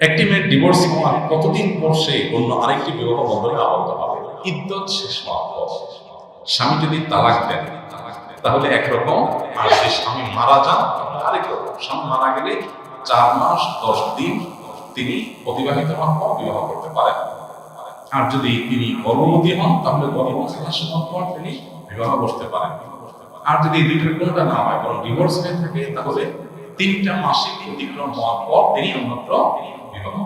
একটি মেয়ের ডিভোর্স হওয়ার কতদিন পর সে অন্য আরেকটি বিবাহ বন্ধনে আবদ্ধ হবে? ইদ্যত শেষ হওয়ার স্বামী যদি তালাক দেন, তাহলে একরকম। আর যে স্বামী মারা যান আরেক রকম। স্বামী মারা গেলে চার মাস, দশ দিন তিনি অতিবাহিত হওয়ার পর বিবাহ করতে পারেন। আর যদি তিনি গর্ভবতী হন, তাহলে গর্ভবতী পর তিনি বিবাহ করতে পারেন। আর যদি দুইটার কোনটা না হয় কারণ ডিভোর্স হয়ে থাকে, তাহলে তিনটা মাসে অতিক্রম হওয়ার পর তিনি অন্যত্র বিবাহ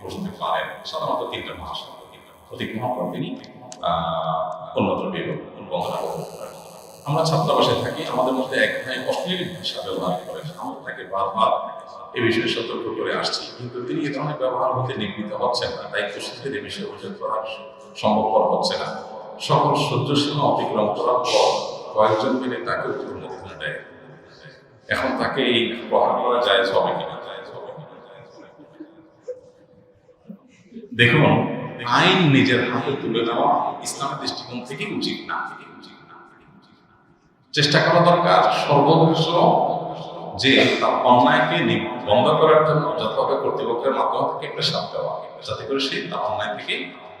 করতে পারেন। সাধারণত তিনটা মাস অতিক্রম পর তিনি অন্যত্র বিবাহ আমরা ছাত্রাবাসে থাকি, আমাদের মধ্যে এক ভাই অশ্লীল ভাষা ব্যবহার করেন। আমরা তাকে বারবার এ বিষয়ে সতর্ক করে আসছি, কিন্তু তিনি এ ধরনের ব্যবহার হতে নির্মিত হচ্ছেন না। দায়িত্ব সূত্রে এ বিষয়ে অভিযোগ করা সম্ভবপর হচ্ছে না। সকল সহ্য সীমা অতিক্রম করার পর কয়েকজন মিলে তাকে উত্তর দেয়। এখন তাকে এই প্রহার করা যায় হবে কিনা? দেখুন, আইন নিজের হাতে তুলে নেওয়া ইসলামের দৃষ্টিকোণ থেকে উচিত না চেষ্টা করা দরকার সর্বদৃশ যে তার অন্যায়কে বন্ধ করার জন্য যথাযথ কর্তৃপক্ষের মাধ্যম থেকে প্রেশার দেওয়া, যাতে করে সে তার অন্যায় থেকে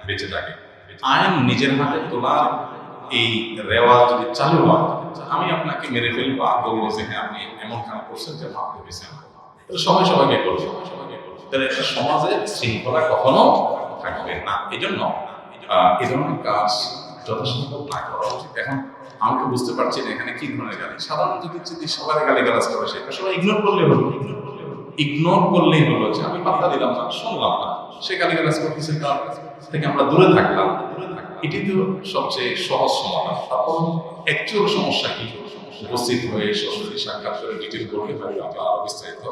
বেঁচে থাকে আইন নিজের হাতে তোলার এই রেওয়াজ যদি চালু হয়, আমি আপনাকে মেরে ফেলব, আর বলব হ্যাঁ আপনি এমন কাজ করছেন যে মাফ করেছেন তাহলে সবাই সবাইকে করবে সবাইকে করবে তাহলে একটা সমাজে শৃঙ্খলা কখনো থাকবে না। এই জন্য এই ধরনের কাজ যথাসম্ভব না করা উচিত। এখন আমি তো বুঝতে পারছি না এখানে কি ধরনের গালি। সাধারণ যদি সবাই গালি গালাজ করে সেটা সবাই ইগনোর করলে হলো ইগনোর করলেই হলো যে আমি পাত্তা দিলাম না শুনলাম না। সে গালি গালাজ করতেছে তার থেকে আমরা দূরে থাকলাম। এটি তো সবচেয়ে সহজ সমাধান। তারপর অ্যাকচুয়াল সমস্যা কি? উপস্থিত হয়ে সরাসরি সাক্ষাৎ করে ডিটেল করলে হয়তো আমরা আরও বিস্তারিত